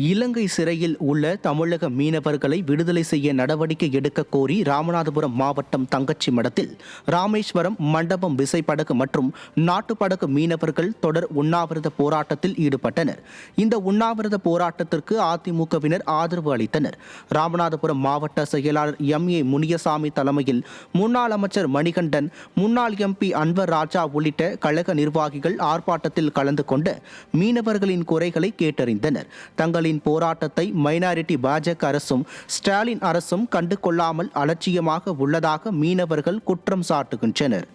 இலங்கை சிறையில் உள்ள தமிழக மீனவர்களை விடுதலை செய்ய நடவடிக்கை எடுக்க கோரி ராமநாதபுரம் மாவட்டம் தங்கச்சி மடத்தில் ராமேஸ்வரம் மண்டபம் விசைப்படகு மற்றும் நாட்டுப்படகு மீனவர்கள் தொடர் உண்ணாவிரத போராட்டத்தில் ஈடுபட்டனர். இந்த உண்ணாவிரத போராட்டத்திற்கு அதிமுகவினர் ஆதரவு அளித்தனர். ராமநாதபுரம் மாவட்ட செயலாளர் எம். ஏ. முனியசாமி தலைமையில் முன்னாள் அமைச்சர் மணிகண்டன் முன்னாள் எம்பி அன்வர் ராஜா உள்ளிட்ட கழக நிர்வாகிகள் ஆர்ப்பாட்டத்தில் கலந்து கொண்டு மீனவர்களின் குறைகளை கேட்டறிந்தனர். தங்களின் போராட்டத்தை மைனாரிட்டி பாஜக அரசும் ஸ்டாலின் அரசும் கண்டு கொள்ளாமல் அலட்சியமாக உள்ளதாக மீனவர்கள் குற்றம் சாட்டுகின்றனர்.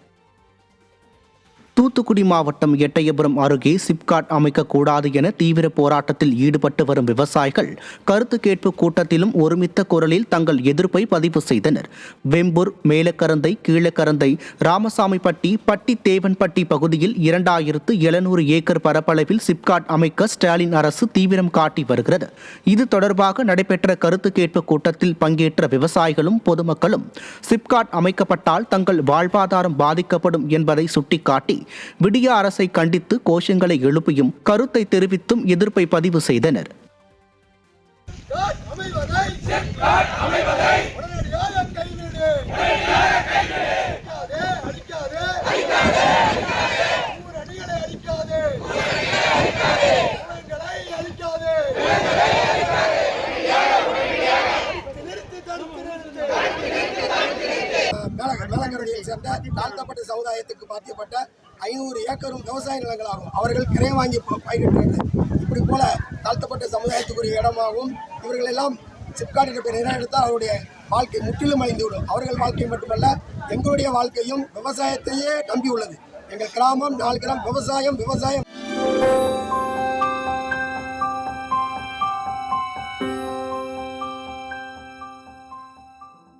தூத்துக்குடி மாவட்டம் எட்டயபுரம் அருகே சிப்காட் அமைக்கக்கூடாது என தீவிர போராட்டத்தில் ஈடுபட்டு வரும் விவசாயிகள் கருத்து கேட்பு கூட்டத்திலும் ஒருமித்த குரலில் தங்கள் எதிர்ப்பை பதிவு செய்தனர். வெம்பூர் மேலக்கரந்தை கீழக்கரந்தை ராமசாமிப்பட்டி பட்டி தேவன்பட்டி பகுதியில் இரண்டாயிரத்து எழுநூறு ஏக்கர் பரப்பளவில் சிப்காட் அமைக்க ஸ்டாலின் அரசு தீவிரம் காட்டி வருகிறது. இது தொடர்பாக நடைபெற்ற கருத்து கேட்பு கூட்டத்தில் பங்கேற்ற விவசாயிகளும் பொதுமக்களும் சிப்காட் அமைக்கப்பட்டால் தங்கள் வாழ்வாதாரம் பாதிக்கப்படும் என்பதை சுட்டிக்காட்டி விடிய அரசை கண்டித்து கோஷங்களை எழுப்பியும் கருத்தை தெரிவித்தும் எதிர்ப்பை பதிவு செய்தனர் Yeah. மேலங்கரடியில் சேர்ந்த தாழ்த்தப்பட்ட சமுதாயத்துக்கு பாத்தியப்பட்ட ஐநூறு ஏக்கரும் விவசாய நிலங்களாகும். அவர்கள் கிரை வாங்கி ப- பயிரிடுகிறது இப்படி போல தாழ்த்தப்பட்ட சமுதாயத்துக்குரிய இடமாகவும் இவர்கள் எல்லாம் சிப்காட் என்ற பெயர் எடுத்தால் அவருடைய வாழ்க்கை முற்றிலும் அழிந்துவிடும். அவர்கள் வாழ்க்கை மட்டுமல்ல எங்களுடைய வாழ்க்கையும் விவசாயத்தையே நம்பி உள்ளது எங்கள் கிராமம் நாலு கிராமம் விவசாயம் விவசாயம்.